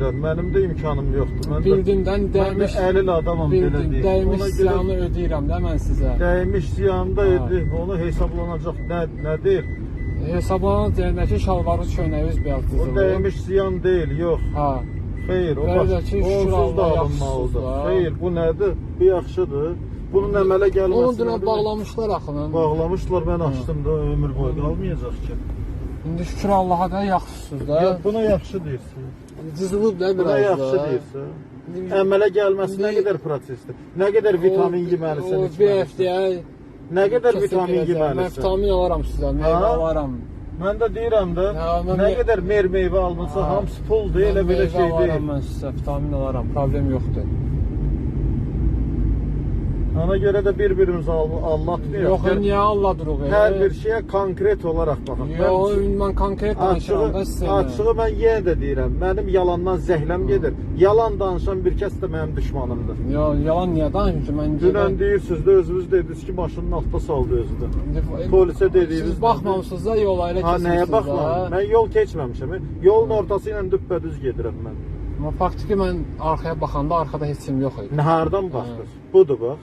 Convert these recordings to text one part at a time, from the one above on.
Mənim də imkanım yoxdur. Mən də, Bildimdən mən dəymiş, əlil adamam belə bildim, deyim. dəymiş Ona görə ziyanı ödəyirəm də mən sizə. dəymiş ziyanda Ha. idi. Onu hesablanacaq nə nədir? Hesablanız deyəndəki şalvarı köynəyiz beyaz O dizili. dəymiş ziyan deyil, yox. Ha. Xeyr, o baş, də ki, şükür onsuz da Allaha alınmalıdır. yaxşısınız da. Xeyr, bu nədir? Bu yaxşıdır. Bunun əmələ Onu gəlməsi. dünə bağlamışlar axının. Bağlamışlar, mən açdım da ömür boyu qalmayacaq ki. İndi şükür Allaha da yaxşısınız da. Yox, buna yaxşı deyirsən. Cızılıb da Buna biraz yaxşı da. deyirsən. Əmələ gəlməsi nə qədər prosesdir? Nə qədər vitamin yeməlisən, O bir içməlisən? həftəyə Nə qədər vitamin verəcəm. Mən yeməlisən? vitamin alaram sizə, meyvə alaram. Mən də deyirəm də, nə qədər mer meyvə alınsa Ha. hamısı puldur, elə belə şey deyil. Mən sizə vitamin alaram, problem yoxdur. Ona görə də bir-birimizi al- allatmayaq. Yox, niyə Allahdırıq? Hər bir şeyə konkret olaraq baxaq. Yox, mən konkret danışıram da Açığı, sizə. açığı mən yenə də deyirəm, mənim yalandan zəhləm gedir. Yalan danışan bir kəs də mənim düşmanımdır. Yox, yalan niyə danışım ki? Mən Dünən deyirsiniz də özünüz dediniz ki, maşının altında saldı özü də. polisə dediyiniz Siz baxmamısınız da yola elə Ha nəyə baxmam? da. Mən yol keçməmişəm. Yolun ortası ilə düppədüz gedirəm mən. Amma faktiki mən arxaya baxanda arxada heç kim yox idi. Nə hardan baxdınız? Budur bax.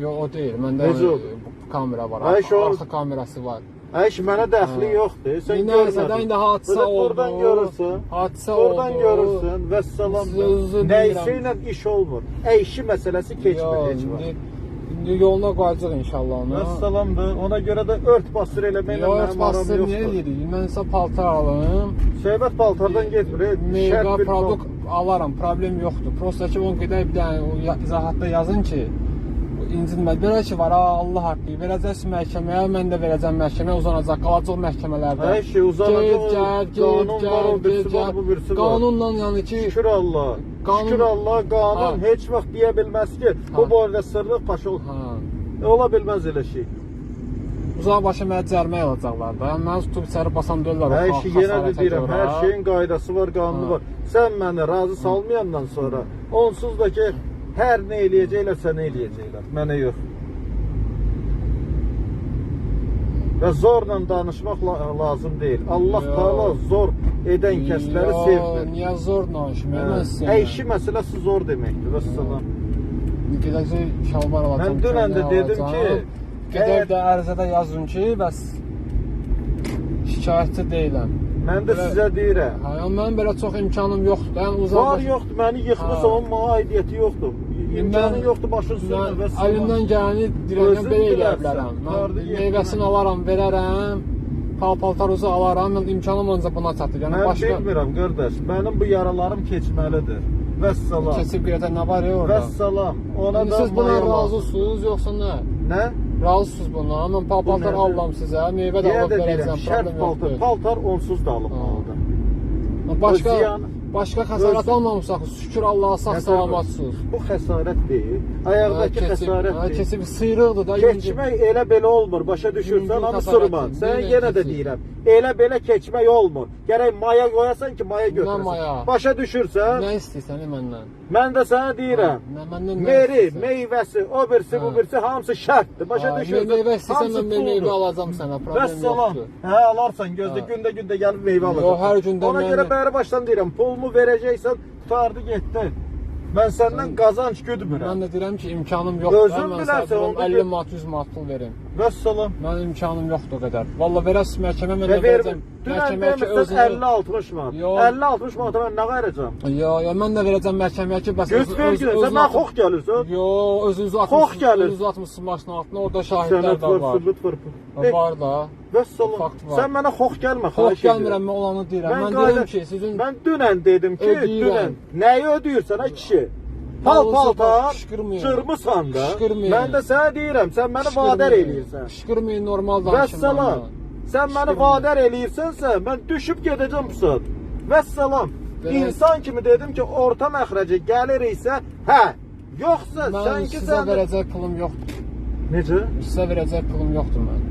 Yox, o deyil. Məndə Necə o- oldu? bu kamera var. Ay, şu- arxa kamerası var. Ay ki mənə dəxli yoxdur. Sən İndi görmədin. nəsədən də hadisə Burada oldu. Buradan görürsən. Hadisə Oradan oldu. görürsən. Vəssalam. Siz özünüzü Nəysə ilə iş olmur. Əyşi məsələsi keçmir Yox, heç vaxt. indi, indi yoluna qoyacaq inşallah onu. Vəssalamdır. Ona görə də ört basır eləməklə Yox, mənim aram bastır niyə yoxdur. yedik? Mən sizə paltar alım. Söhbət paltardan getmir. ey. Meyvə, Şərt bir produkt alaram, problem yoxdur. Prosta ki, onu gedək bir dənə o ya- izahatda yazın ki, incinmə. Belə ki var, ha, Allah haqqı. Verəcəksən məhkəməyə, mən də verəcəm məhkəməyə, uzanacaq, qalacaq məhkəmələrdə. Hər şey uzanacaq, Get, get, qanun var, gəl, o birisi get, var, bu birisi var. Qanunla yəni ki, Şükür Allah. Qanun- Şükür Allah qanun Ha. heç vaxt deyə bilməz ki, bu Ha. boyda sırrıq paş ol. ha, Ola bilməz elə şey. uzaq başa mənə cərimə alacaqlar da. Mən tutub içəri basan döyürlər. Hər şey yenə də deyirəm, hər şeyin qaydası var, qanunu var. Sən məni razı salmayandan sonra onsuz da ki hər nə eləyəcəklər, sənə eləyəcəklər. Mənə yox. Və zorla danışmaq la lazım deyil. Allah. Taala zor edən kəsləri sevmir. Niyə zor danışmır? Mən sizə. Əyşi məsələsi zor deməkdir. Vəssalam. Gedəcək şalvar alacam. Mən dünən də dedim ki, gedər də ərizədə yazın ki, bəs şikayətçi deyiləm. Mən də sizə deyirəm. Yəni mənim belə çox imkanım yoxdur. Yəni uzaq Var yoxdur, məni yıxmısan, onun mənə aidiyyəti yoxdur. İmkanı yoxdur, başın və əlimdən gələni dirəndən Özün belə bilərsən. bilərəm. Mən meyvəsini alaram, verərəm. Pal-paltaruzu alaram. Mən imkanım ancaq buna çatır. Yəni Mən başqa bilmirəm qardaş. Mənim bu yaralarım keçməlidir. Vəssalam. keçib gedən nə var ya orada? Vəssalam. Ona da siz buna razısınız yoxsa nə? Nə? Razısınız buna. Mən nədir? alıram sizə, meyvə də alıb verəcəm, şərt paltar, paltar onsuz da alınmalıdır. Başqa ziyan- başqa xəsarət almamısınız. Şükür Allaha sağ salamatsınız. Bu xəsarət deyil. Ayaqdakı xəsarət deyil. keçib sıyrıqdır da. Keçmək elə belə olmur. Başa düşürsən, amma deyil. Sən Yenə də deyirəm. Elə belə keçmək olmur. Gərək maya qoyasan ki, maya götürəsən. Başa düşürsən? Nə istəyirsən məndən? Mən də sənə deyirəm. Məndən Meri, meyvəsi, o birisi, bu birisi hamısı şərtdir. Başa düşürsən? Meyvə Hamısı mən meyvə alacam sənə, problem yoxdur. Hə, alarsan gözdə gündə gündə gəlib meyvə alacaqsan. Ona görə bəri başdan deyirəm, pulumu verəcəksən, tutardı getdi. Mən səndən qazanc güdmürəm. Mən də deyirəm ki, imkanım yoxdur. Özün Mən bilərsən, sənə onda 50 gör- manat, 100 manat pul verim. Vəssalam. Mənim imkanım yoxdur o qədər. Valla verəsiz məhkəmə mən də ver, verəcəm. dünən Məhkəməyə ki demirsən özünü 50-60 manat. Yox. 50-60 manata mən nə? Yo, yo, mən də verəcəm məhkəməyə ki, bəs Göz vergin, sən mən xox gəlirsən. Yo, özünüzü atmışsınız, gəlir. özünüzü atmışsınız maşının altına, orada Sənət şahidlər də var, var. sübut var. Ha, Hey, Var da. Vəssalam. Sən mənə xox gəlmə, xahiş edirəm. gəlmirəm, mən olanı deyirəm. Mən, deyirəm ki, sizin Mən dünən dedim ki, Ödəyirəm. dünən nəyi ödəyirsən ay kişi? Pal paltar, çırmısan da. Mən də sənə deyirəm, sən məni vadər eləyirsən. Qışqırmayın, normal danışın. Vəssalam. Sən məni vadər eləyirsənsə, mən düşüb gedəcəm bu saat. Vəssalam. İnsan kimi dedim ki, orta məxrəcə gəliriksə, hə. Yoxsa sən ki sən verəcək pulum yoxdur. Necə? Sizə verəcək pulum yoxdur mən.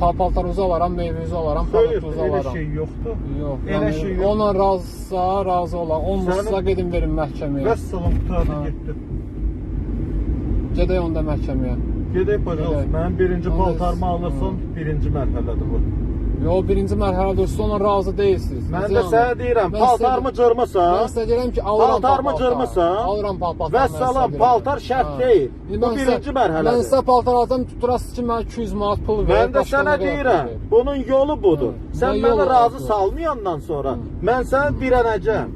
Pal-paltarınızı alaram, meyvənizi alaram, Xeyr, produktunuzu elə alaram. şey yoxdur. Yox, Elə yəni şey yox. Onunla razısa razı olar. Olmazsa Sənin- gedin verin məhkəməyə. Vəssalam qutardı Ha. getdi. Gedək onda məhkəməyə. Gedək. Gedək. Mənim birinci paltarımı alırsan, birinci mərhələdir bu. Yo, birinci mərhələdə siz ona razı deyilsiniz. Mən də sənə deyirəm, Mən paltarımı sizə- cırmısan? Mən sizə deyirəm ki, alıram Paltarımı paltar. cırmısan? Alıram paltar. Və mən sizə salam, deyirəm. paltar şərt deyil. Bu mən birinci mərhələdir. Mən sizə paltar alsam tuturasınız ki, mən 200 manat pul ver. Mən də sənə qədər deyirəm, bunun yolu budur. Hı. Sən Nə məni yolu razı var? salmayandan sonra mən səni dirənəcəm.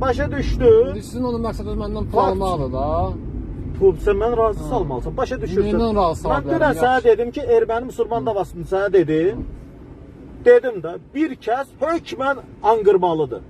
Başa düşdün? İndi sizin onun məqsədiniz məndən pul Fakt. almaqdır da. Pul sən mən razı salmalısan. Başa düşürsən? Neylə razı sala Mən bilərəm, dünən sənə yaxşı. dedim ki, erməni müsəlman davasını sənə dedim. Dedim də bir kəs hökmən anqırmalıdır.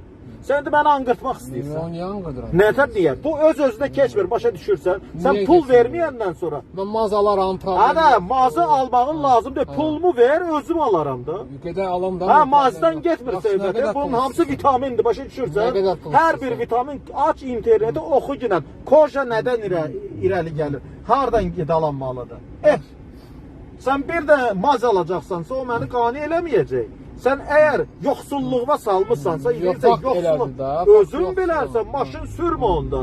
Sən də məni anqırtmaq istəyirsən. Niyə anqırdıram? Nətər niyə? Bu öz özünə keçmir, başa düşürsən? Sən Niyə pul verməyəndən sonra Mən mağaz alaram, problem. Yox. mağaza almağın lazımdır. Ha. Pulumu ver, özüm alaram da. Gedək alam da. Mağazadan yox. getmir söhbət. Bunun hamısı vitamindir, başa düşürsən? Hər bir vitamin aç interneti oxu ginən. Koja nədən irə, irəli gəlir? Hardan qidalanmalıdır? Eh. Sən bir də maz alacaqsansa o məni qane eləməyəcək. Sən əgər yoxsulluğa salmısansa, Yox, yoxsulluq. Özün bilərsən, maşın sürmə onda.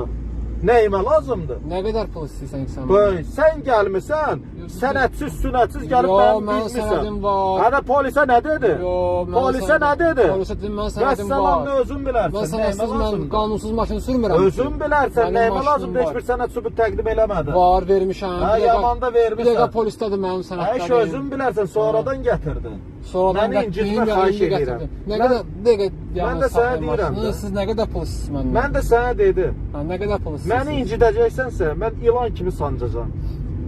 Nəyimə lazımdır? Nə qədər pul istəyirsən sən? Bəy, sən gəlmisən, Yox, sənədsiz, sünətsiz gəlib mənim bilmirsən. sənədim var. Hədə polisə nə dedi? Yo, mən Polisə nə dedi? Polisə dedim mən sənədim var. özün bilərsən. Mən sənədsiz mən qanunsuz maşın sürmürəm. Özün bilərsən, nəyimə lazımdır, heç bir sənəd sübut təqdim eləmədin. Var vermişəm. Hə, Bir dəqiqə- yaman da vermisən. Bir dəqiqə polisdədir mənim sənədlərim. özün bilərsən, sonradan gətirdin. Sonradan Məni incitmə, xahiş edirəm. Nə Mən- qədər bir dəqiqə yəni də sənə deyirəm də. Siz nə qədər pul istəyirsiniz məndən? Mən də sənə dedim. Hə, nə qədər pul Məni istəyirsiniz? incidəcəksənsə, mən ilan kimi sancacağam.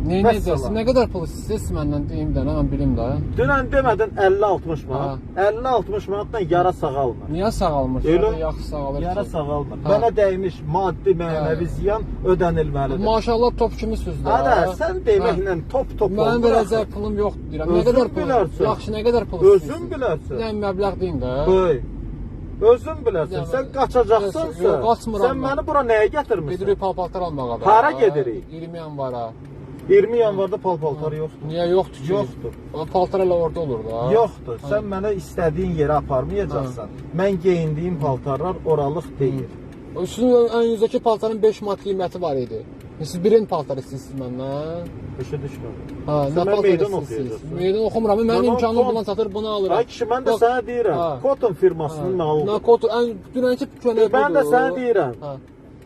Vəssalam. edəcəksiniz? Nə qədər pul istəyirsiniz məndən deyim də, mən bilim də. Dünən demədin 50-60 manat. Ha. 50-60 manatla yara sağalmır. Niyə sağalmır? Elə- yaxşı sağalır. Yara sağalmır. Mənə dəymiş maddi, mənəvi ziyan ödənilməlidir. Maşallah top kimisiniz də. Hə, sən deməklə top top Mənim olmur verəcək axı. pulum yoxdur deyirəm. Nə Özün qədər pul? Yaxşı, nə qədər pul Özün istəyirsiniz? bilərsən. Yəni məbləğ deyin də. Böy. Özün bilərsən. Yəni, Sən qaçacaqsansa, yox, qaçmıram sən mən. məni bura nəyə gətirmisən? Gedirik pal-paltar almağa. Hara gedirik? 20 yanvara. 20 yanvarda pal-paltar yoxdur. Niyə yoxdur ki? Yoxdur. O paltar elə orada olur da. Yoxdur. Sən mənə istədiyin yerə aparmayacaqsan. Mən geyindiyim paltarlar oralıq deyil. Ən yüzdəki paltarın 5 manat qiyməti var idi. Siz birin paltar istəyirsiniz məndən. Başa düşmədim. Ha, nə paltar meydan oxuyacaqsan. Meydan oxumuram. Mənim imkanım bulan çatır, bunu alıram. Ay kişi, mən də sənə deyirəm. Ha. Cotton firmasının malıdır. Nakot ən dünənki köynək Mən də sənə deyirəm. Ha.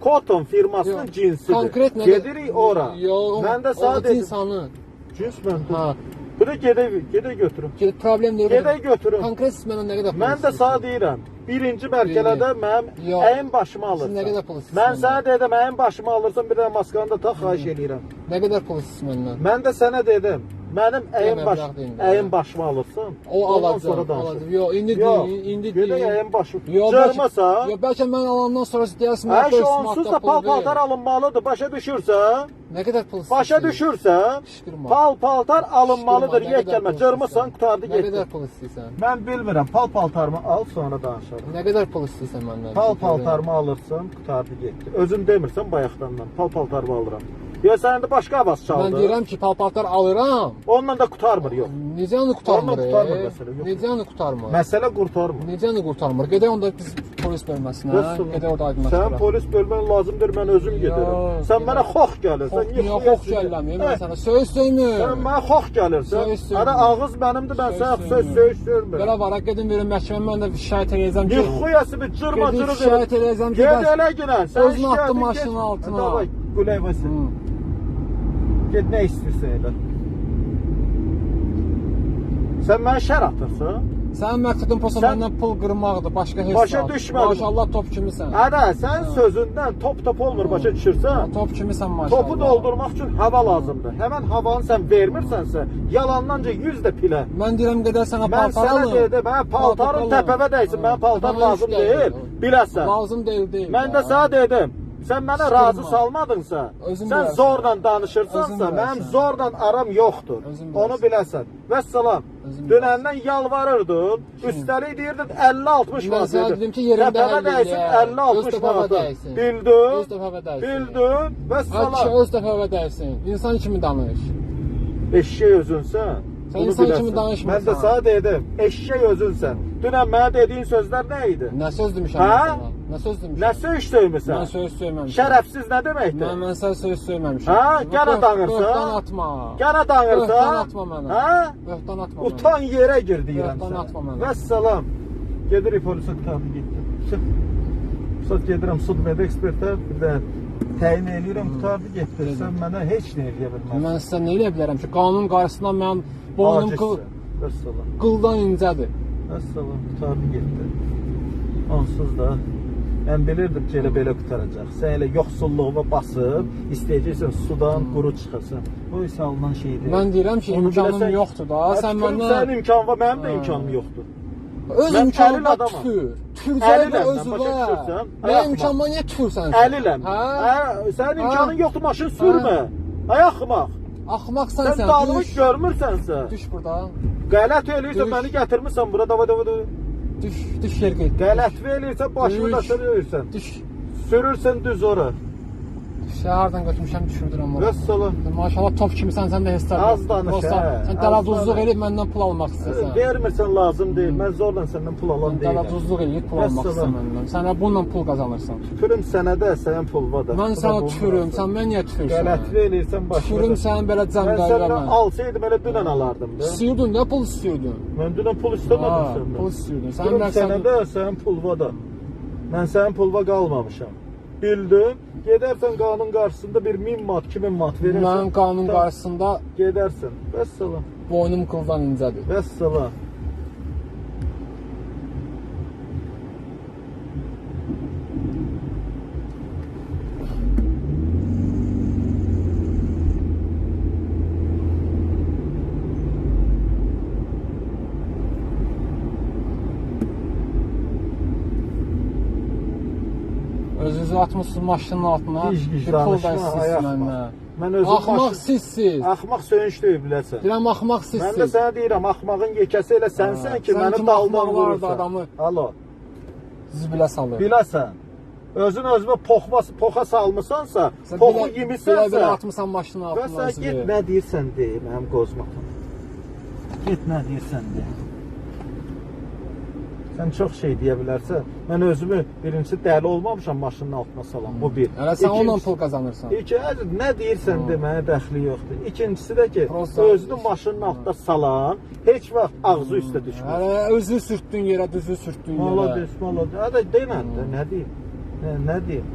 Cotton firmasının Yox, cinsidir. Konkret nə? Gedirik ora. Yox, Mən də dedim. insanı. Cins məndə. Ha. Bu da gedək, gedək götürüm. Problem deyil. Gedək götürüm. Konkret siz mənə nə qədər pul Mən də sənə deyirəm. Birinci mərkələdə mənim əyin başımı alırsan. nə qədər pul istəyirsiniz Mən sənə dedim, əyin başımı alırsan, bir dənə maskanı da tax, xahiş eləyirəm. Nə qədər pul istəyirsiniz məndən? Mən də sənə dedim, mənim məbləğ baş, əyin başımı alırsan. O alacaq. alacaq. Yox, indi Yox, deyin, indi gedək deyin. əyin başı. Cırmasa, yox, bəlkə mən alandan sonra Hər mən şey 5 onsuz da pul pal-paltar alınmalıdır. Başa düşürsən? Nə qədər pul istəyirsiniz? Başa? Qışqırma. Pal-paltar alınmalıdır. Nə Yek gəlmə. pul Cırmısan, istəyirsən? qutardı Nə getdi. qədər pul istəyirsən? Mən bilmirəm. Pal-paltarımı al, sonra danışarıq. Nə qədər pul istəyirsən məndən? Pal-paltarımı alırsan, qutardı getdi. Özün demirsən bayaqdandan. Pal-paltarımı alıram. Ya sənin də başqa avaz Mən çaldı. deyirəm ki, pal-paltar alıram. Onunla da qutarmır, yox. Necə yəni qurtarmır? Onunla qurtarmır e? məsələ, yox. Necə yəni qurtarmır? Məsələ qurtarmır. Necə yəni qurtarmır? Gedək onda biz polis bölməsinə. Gedək orada Sən aydınlaşdıraq. polis bölmən lazımdır, mən özüm gedərəm. Yox, Sən mənə xox gəlirsən. Niyə xox gəlləmiyim mən sənə? Söz Sən söymür. mənə xox gəlirsən. Söymür. Ara ağız mənimdir, mən sənə söymür. söz söz söymürəm. Belə var, gedin verin məhkəmə mən də şikayət edəcəm Yıxıyası bir cırma Gedib cırı şikayət edəcəm Ged elə günən. Sən Özünü atdın maşının altına. Davay, Quleyvəsi. Hı. Get nə istəyirsən elə. Sən mənə şər atırsan? Sənin məqsədin posa Sən- məndən pul qırmaqdır, başqa heç Başa zat. düşmədim. Maşallah top kimisən. Ədə, sən sözündən top top olmur, başa düşürsən? Top kimisən maşallah. Topu doldurmaq üçün hava lazımdır. Həmən havanı sən vermirsənsə, yalanlanca 100 də pilə. Mən deyirəm gedər sənə Mən paltar sənə alım. dedim, mənə paltarın alım. təpəvə dəysin, mənə paltar Bana lazım gəlir. deyil. Biləsən. Lazım deyil, deyil. Mən də sənə dedim. Sən mənə Sıxılma. razı salmadınsa, Özün sən bilərsən. zorla Özün danışırsansa, bilərsən. mənim zorla aram yoxdur. Özün Onu bilərsən. biləsən. Vəssalam. Özün Dünəndən yalvarırdın, üstəlik deyirdin 50-60 Mən manat. dedin. dedim ki, yerində Təpəmə dəysin eləyər. 50-60 Öz təpəmə manat. dəysin. Bildin? Öz təpəmə dəysin. Bildin? Ay kişi Vəssalam. öz dəfəvə dəysin. İnsan kimi danış. Eşşək özünsən. Sən Bunu insan biləsən. kimi danışma Mən də sən. sənə dedim, eşşək özünsən. Dünən mənə dediyin sözlər nə idi? Nə söz demişəm Hə? mən sənə? Nə söz demişəm? Nə söz söyləmirsən? Mən söz söyləməmişəm. Şərəfsiz nə deməkdir? Mən mən sənə söz söyləməmişəm. Ha, gənə Böh- danırsan? Böhtan atma. Gənə danırsan? Böhtan atma mənə. Hə? Böhtan atma. Utan yerə gir deyirəm Böhtan sənə. atma mənə. Vəssalam. Gedirik polisə qutardı getdi. Sonra gedirəm sud med ekspertə bir də təyin eləyirəm qutardı getdi. Sən mənə heç nə eləyə bilməzsən. Mən sizə nə edə bilərəm ki, qanun qarşısında mənim boynum qıl. Vəssalam. qıldan incədir. Vəssalam qutardı getdi. Onsuz da mən bilirdim ki, elə belə qutaracaq. Sən elə yoxsulluğuma basıb istəyəcəksən sudan quru çıxasan. Bu isə alınan şey deyil. Mən deyirəm ki, Onu imkanım biləsən- yoxdur da. Ha, Sən məndən Sənin imkanın var, mənim də imkanım yoxdur. öz Mən əlil imkanına adamam. mən, özü başa var. düşürsən? Mənim Ayaqma. imkanıma niyə? Əliləm. Hə? Hə, sənin Ha? imkanın yoxdur, maşın sürmə. Ay axmaq. Axmaqsan Sən sən. dalını Düş, görmürsənsə, düş burada. qələt eləyirsən, Düş. məni gətirmirsən bura, dava dava dava. Düş, düş yer qeyd. Qələt eləyirsən, başını Düş. daşırırsan. Düş. Sürürsən düz ora. Şəhərdən götürmüşəm düşürdürəm ora. Vəssalam. Maşallah top kimisən sən də hesab. Az danış, hə. Sən danış. edib məndən pul almaq istəyirsən. Vermirsən lazım deyil. Mən zorla səndən pul alan deyiləm. Dəladuzluq edib pul almaq istəyirsən məndən. Sən də bununla pul qazanırsan. Tükürüm sənə də, sənin pulva da. Mən sənə tükürüm, sən mən niyə tükürsən? Qələtli eləyirsən başına. Tükürüm sənin belə Mən cəmdələrə səndən mən. alsaydım elə dünən alardım da. İstiyordun, nə pul istiyordun? Mən dünən pul istəmədim səndən. pul istiyordun. Sən Sən mən sənə sən də, sənin pulva da. Mən sənin pulva qalmamışam. Bildin? Gedərsən qanun qarşısında bir 1000 mat, 2000 mat verərsən. Mənim qanun qarşısında Gedərsən. Vəssalam. boynum qıldan incədir. Vəssalam. Özünüzü atmışsınız maşının altına. Pul da danışma, ayaq məndən. Mən özüm Axmaq maşın... sizsiz. Axmaq söyüş deyil biləsən. Deyirəm axmaq Mən də sizsiz. sənə deyirəm, axmağın yekəsi elə sənsən ki, sən məni kimi daldan axmaq vardı vurursan. adamı? Alo. Zibilə salır. Biləsən. Özün özünə poxma, poxa salmısansa, Sən poxu Belə belə yemisənsə, atmısan maşının və altına. sən get nə deyirsən de, mənim qozmatam. Get nə deyirsən de. Sən çox şey deyə bilərsən. Mən özümü birincisi dəli olmamışam maşının altına salam. Bu bir. Hələ sən onunla İkincisi- pul qazanırsan. İki, əziz, nə deyirsən Ha. de, mənə dəxli yoxdur. İkincisi də ki, Prosta- özünü maşının altına salan heç vaxt ağzı üstə düşməz. Hələ özü sürtdün yerə, düzü sürtdün yerə. Malades, malades. Hadi demən də, nə deyim? Nə, nə deyim?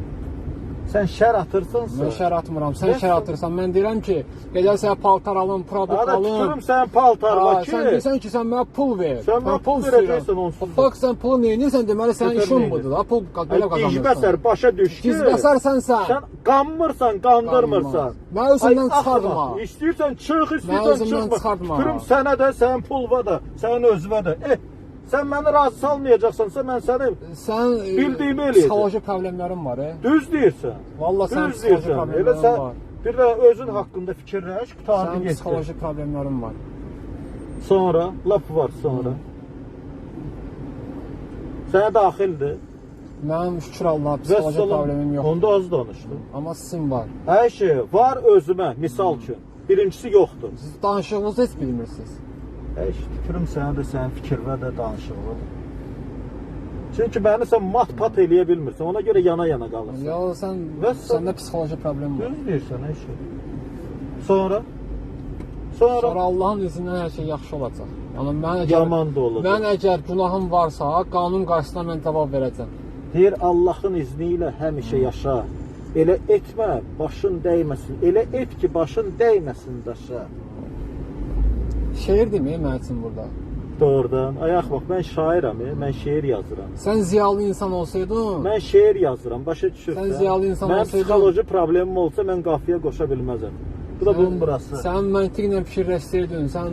Sən şər atırsansa. Mən şər atmıram, sən şər atırsan. Mən deyirəm ki, gedək sənə paltar alım, produkt Hadi alım. tükürüm sənin paltarına Aa, ki. sən deyirsən ki, sən mənə pul ver. Sən mənə Mən pul verəcəksən onsuz da. Bax sən pulu nə edirsən deməli sənin Götür işin neyini? budur da. Pul qa- belə qazanırsan. Gizbəsər başa düş ki. Gizbəsərsən sən. Qanmırsan, qandırmırsan. Mən özümdən Ay, axmaq. ha. İstəyirsən çıx, Mən istəyirsən özümdən çıxma. çıxardım ha. Tükürüm sənə də, sənin pulva da, sənin özünə də. Eh, sən məni razı salmayacaqsansa mən səni Sən e, Bildiyimi eləyəcəm. Psixoloji problemlərin var, e. düz deyirsən. Vallahi sən Düz deyirsən. Elə sən var. bir də özün haqqında fikirləş, qutardı Sənin getdi. psixoloji problemlərin var. Sonra, lap var sonra. Sənə daxildir. Mənim şükür Allah psixoloji Vəssalam. problemim yoxdur. Onda az danışdın. Amma sizin var. Hər şey var özümə, misal üçün. Birincisi yoxdur. Siz danışığınızı heç bilmirsiniz. Şey fikrim sənə də, sənin fikrinə də danışılır. Çünki məni sən mat-pat eləyə bilmirsən. Ona görə yana-yana qalırsan. Ya sən Vəssalam. səndə psixoloji problem var. Düz deyirsən hər şey. Sonra? Sonra, Sonra Allahın izni ilə hər şey yaxşı olacaq. Yəni mən əgər yaman da olacaq. mən əgər günahım varsa, qanun qarşısında mən cavab verəcəm. Deyir Allahın izni ilə həmişə yaşa. Elə etmə, başın dəyməsin. Elə et ki, başın dəyməsin daşa. Deməyim mənim üçün burada. Doğrudan. Ayaq bax, mən şairəm, e, mən şeir yazıram. Sən ziyalı insan olsaydın, Mən şeir yazıram, başa düşürsən? Sən ziyalı insan Mənim olsaydın- psixoloji problemim olsa mən qafiyə qoşa bilməzəm. Bu da bunun burası. Sən məntiqlə fikirləşdirdin, sən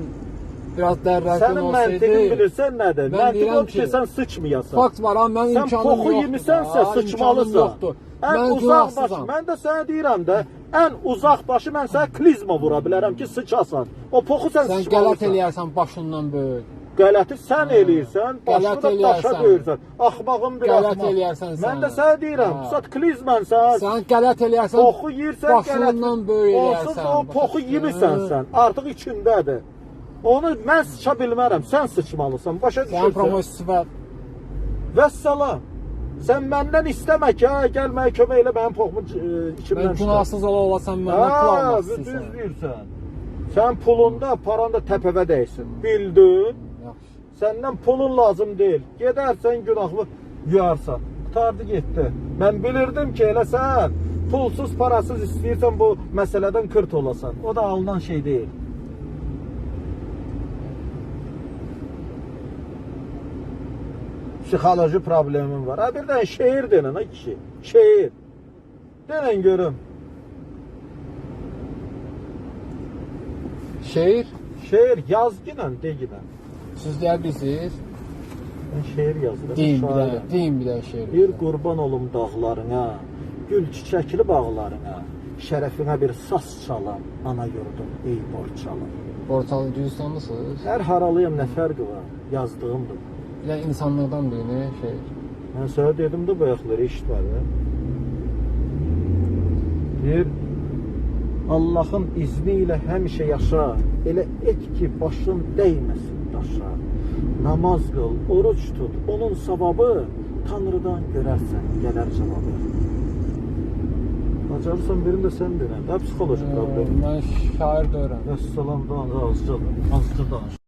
biraz dərrəkən Sənin məntiqin olsaydı. bilirsən nədir? Mən Məntiq deyirəm odur ki, ki, sən sıçmayasan. Fakt var ha, mən Sən imkanım poxu yoxdur. yemisənsə Ha, imkanım sıçmalısan. yoxdur. Ən Mən uzaq başı, mən də sənə deyirəm də, ən uzaq başı mən sənə klizma vura bilərəm ki, sıçasan. O poxu sən, Sən sıçmalısan. qələt eləyərsən başından böyük. Qələti sən eləyirsən, başını da daşa döyürsən. Axmağın bir Qələt axmaq. eləyərsən sən. Mən də sənə deyirəm, Ha. pusat klizmənsən. Sən qələt eləyərsən. Poxu yeyirsən, başından böyük eləyərsən. o poxu yemirsən sən. Artıq içindədir. Onu mən sıça bilmərəm, sən sıçmalısan. Başa Sən düşürsən? promosiyası Vəssalam. Sən məndən istəmə ki, ha, kömək elə mənim poxumu e, içimdən Ben günahsız ola olasan məndən pul almazsın düz sən. deyirsən. Sən pulunda, paranda təpəvə dəysin. Bildin? Səndən pulun lazım deyil. Gedərsən günahını yuyarsan. Qutardı getdi. Mən bilirdim ki, elə sən pulsuz, parasız istəyirsən bu məsələdən kırt olasan. O da alınan şey deyil. Psixoloji problemin var. Ha bir dənə şeir denən ha kişi. Şeir. Denən görüm. Şehir Şeir yazgıyla deginə. sizler biziz. Mən şeir yazıram. Deyin bir şairim. de, deyin bir de şehir. Bir qurban olum dağlarına, gül çiçəkli bağlarına, şərəfinə bir saz çalam, ana yurdum, ey borçalım. Portal Gürcistanlısınız. Hər haralıyam nə fərqi var? Yazdığımdır. Bir de insanlıktan birini şehir. Mən sənə dedim də bayaqları eşitmə də. Bir Allahın izni ilə həmişə yaşa, elə et ki, başın dəyməsin daşa. Namaz qıl, oruç tut, onun savabı Tanrıdan görərsən, gələr cavabı. Bacarırsan birini də sən denən. Də psixoloji problem. Ben şair de öğrendim. Vəssalam da azca, azca danış.